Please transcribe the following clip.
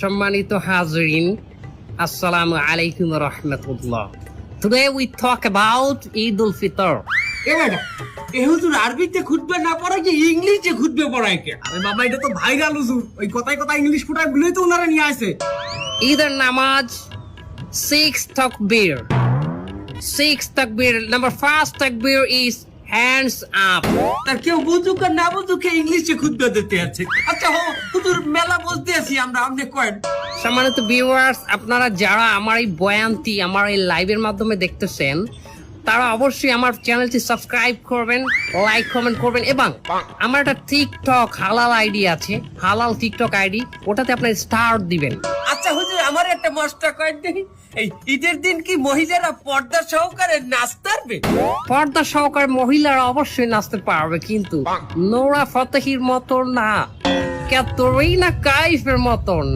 সম্মানিত হাজরিন আসসালামু আলাইকুম রহমতুল্লাহ we talk about Eid al-Fitr. এ ম্যাডাম এ হুজুর আরবিতে খুঁজবে না পড়ায় কি ইংলিশে খুঁজবে পড়ায় কে আরে বাবা এটা তো ভাইরাল হুজুর ওই কথায় কথায় ইংলিশ ফুটায় বলেই তো ওনারা নিয়ে আসে ঈদের নামাজ six takbir. Six takbir. Number first takbir is hands up. তার কেউ বুঝুক আর না বুঝুক ইংলিশে খুঁজবে দিতে আছে। আচ্ছা হো হুজুর মেলা বলতে আছি আমরা আপনি কয়েন। সম্মানিত ভিউয়ার্স আপনারা যারা আমার এই বয়ানটি আমার এই লাইভের মাধ্যমে দেখতেছেন তারা অবশ্যই আমার চ্যানেলটি সাবস্ক্রাইব করবেন লাইক কমেন্ট করবেন এবং আমার একটা টিকটক হালাল আইডি আছে হালাল টিকটক আইডি ওটাতে আপনার স্টার দিবেন। আচ্ছা আমার একটা মস্ত কয়েন দেখি এই ঈদের দিন কি মহিলারা পর্দা সহকারে নাচতে পারবে? পর্দা সহকারে মহিলারা অবশ্যই নাচতে পারবে কিন্তু নোরা ফতেহির মতো না। কে তোরই না কাইফের মতো না।